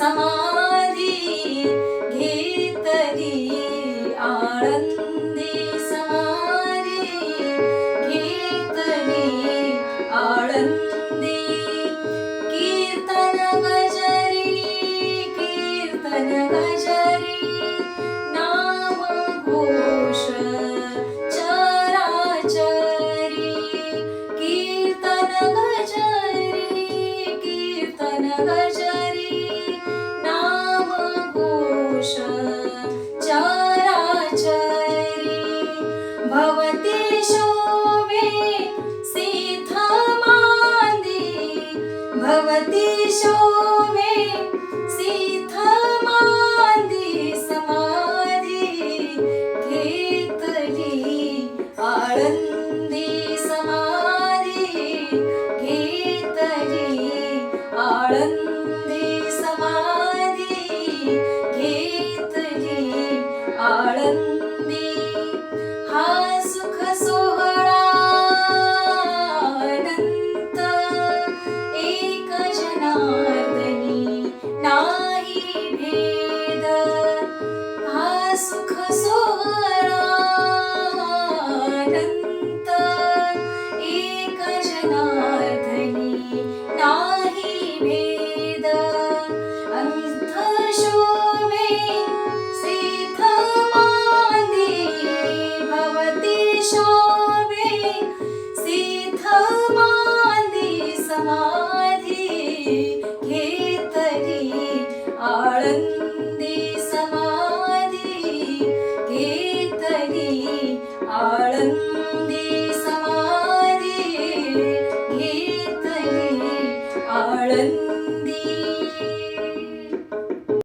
समाधी घेतली आळंदी समाधी घेतली आळंदी कीर्तन गजरी कीर्तन नाम भवति शोभे सिद्धमार्गे समाधि घेतली आळन्दी समाधि घेतली आळन्दी सुख सोहरा